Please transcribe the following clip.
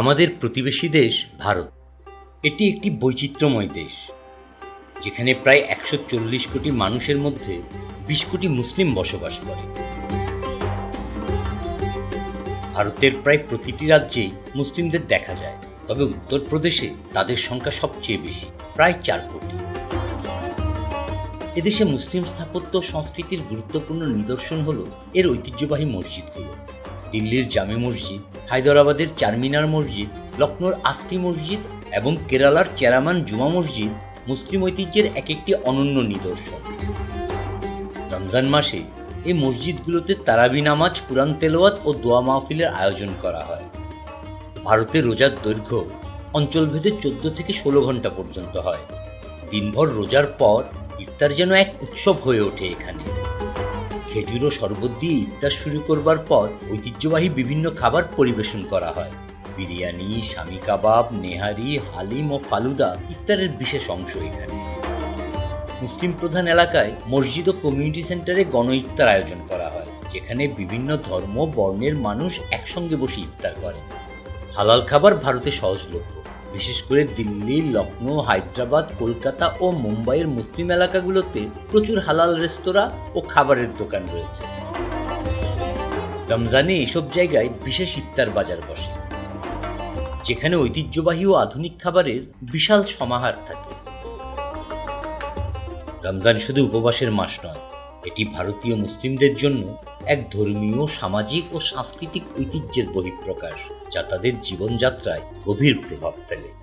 আমাদের প্রতিবেশী দেশ ভারত। এটি একটি বৈচিত্র্যময় দেশ, যেখানে প্রায় একশো চল্লিশ কোটি মানুষের মধ্যে বিশ কোটি মুসলিম বসবাস করে। ভারতের প্রায় প্রতিটি রাজ্যেই মুসলিমদের দেখা যায়, তবে উত্তরপ্রদেশে তাদের সংখ্যা সবচেয়ে বেশি, প্রায় চার কোটি। এদেশে মুসলিম স্থাপত্য সংস্কৃতির গুরুত্বপূর্ণ নিদর্শন হল এর ঐতিহ্যবাহী মসজিদগুলো। দিল্লির জামে মসজিদ হায়দরাবাদের চারমিনার মসজিদ লখনৌর আস্তি মসজিদ এবং কেরালার চেরামান জুমা মসজিদ মুসলিম ঐতিহ্যের এক একটি অনন্য নিদর্শন। রমজান মাসে এই মসজিদগুলোতে তারাবি নামাজ, কুরআন তেলোয়াত ও দোয়া মাহফিলের আয়োজন করা হয়। ভারতে রোজার দৈর্ঘ্য অঞ্চলভেদে চোদ্দ থেকে ষোলো ঘণ্টা পর্যন্ত হয়। দিনভর রোজার পর ইফতার যেন এক উৎসব হয়ে ওঠে এখানে। খেজুর ও শরবত দিয়ে ইফতার শুরু করবার পর ঐতিহ্যবাহী বিভিন্ন খাবার পরিবেশন করা হয়। বিরিয়ানি, স্বামী কাবাব, নেহারি, হালিম ও ফালুদা ইফতারের বিশেষ অংশ এখানে। মুসলিম প্রধান এলাকায় মসজিদ ও কমিউনিটি সেন্টারে গণ ইফতার আয়োজন করা হয়, যেখানে বিভিন্ন ধর্ম, বর্ণের মানুষ একসঙ্গে বসে ইফতার করে হালাল খাবার ভারতে সহজলভ্য। বিশেষ করে দিল্লি লখনৌ হায়দ্রাবাদ, কলকাতা ও মুম্বাইয়ের মুসলিম এলাকাগুলোতে প্রচুর হালাল রেস্তোরাঁ ও খাবারের দোকান রয়েছে। রমজানে এসব জায়গায় বিশেষ ইফতার বাজার বসে, যেখানে ঐতিহ্যবাহী ও আধুনিক খাবারের বিশাল সমাহার থাকে। রমজান শুধু উপবাসের মাস নয়, এটি ভারতীয় মুসলিমদের জন্য এক ধর্মীয়, সামাজিক ও সাংস্কৃতিক ঐতিহ্যের বহিঃপ্রকাশ। যা তাদের জীবনযাত্রায় গভীর প্রভাব ফেলে।